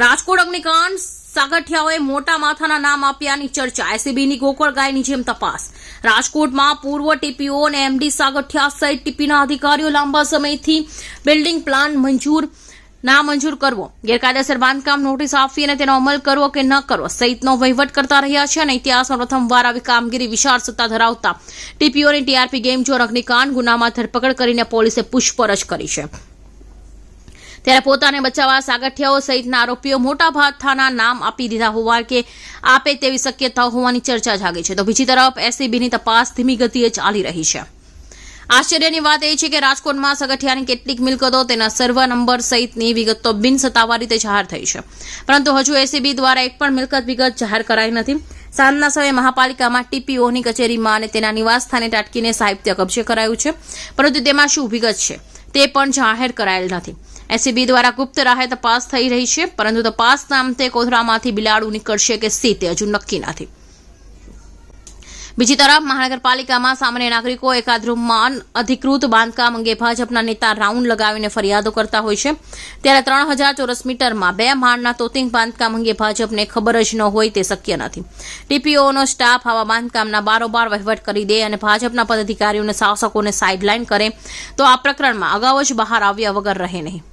રાજકોટ અગ્નિકાંડ સાગઠિયાઓએ મોટા માથાના નામ આપ્યાની ચર્ચા. એસીબીની ગોકળ ગાયની જેમ તપાસ. રાજકોટમાં પૂર્વ ટીપીઓ અને એમડી સાગઠિયા સહિત ટીપીના અધિકારીઓ લાંબા સમયથી બિલ્ડિંગ પ્લાન મંજૂર, ના મંજૂર કરવો, ગેરકાયદેસર બાંધકામ નોટિસ આપવી અને તેનો અમલ કરવો કે ન કરવો સહિતનો વહીવટ કરતા રહ્યા છે અને ઇતિહાસમાં પ્રથમવાર આવી કામગીરી વિશાળ સત્તા ધરાવતા ટીપીઓની ટીઆરપી ગેમ ચોર અગ્નિકાંડ, ગુનામાં ધરપકડ કરીને પોલીસે પૂછપરછ કરી છે. ત્યારે પોતાને બચાવવા સાગઠિયાઓ સહિતના આરોપીઓ મોટા ભાથાના નામ આપી દીધા હોવા કે આપે તેવી શક્યતા હોવાની ચર્ચા જાગી છે. તો બીજી તરફ એસીબીની તપાસ ધીમી ગતિએ ચાલી રહી છે. આશ્ચર્યની વાત એ છે કે રાજકોટમાં સગઠિયાની કેટલીક મિલકતો તેના સર્વ નંબર સહિતની વિગતો બિન સત્તાવાર રીતે જાહેર થઈ છે. પરંતુ હજુ એસીબી દ્વારા એક પણ મિલકત વિગત જાહેર કરાઈ નથી. સાંજના સમયે મહાપાલિકામાં ટીપીઓની કચેરીમાં અને તેના નિવાસસ્થાને ટાટકીને સાહિત્ય કબજે કરાયું છે. પરંતુ તેમાં શું વિગત છે તે પણ જાહેર કરાયેલ નથી. એસીબી દ્વારા ગુપ્ત રાહે તપાસ થઈ રહી છે, પરંતુ તપાસના અંતે કોથળામાંથી બિલાડું નીકળશે કે સી તે હજુ નક્કી નથી. બીજી તરફ, મહાનગરપાલિકામાં સામાન્ય નાગરિકો એકાદ રૂમમાં અધિકૃત બાંધકામ અંગે ભાજપના નેતા રાઉન્ડ લગાવીને ફરિયાદો કરતા હોય છે. ત્યારે ત્રણ હજાર ચોરસ મીટરમાં બે માળના તોતિંગ બાંધકામ અંગે ભાજપને ખબર જ ન હોય તે શક્ય નથી. ટીપીઓનો સ્ટાફ આવા બાંધકામના બારોબાર વહીવટ કરી દે અને ભાજપના પદાધિકારીઓને શાસકોને સાઇડલાઇન કરે, તો આ પ્રકરણમાં અગાઉ જ બહાર આવ્યા વગર રહે નહીં.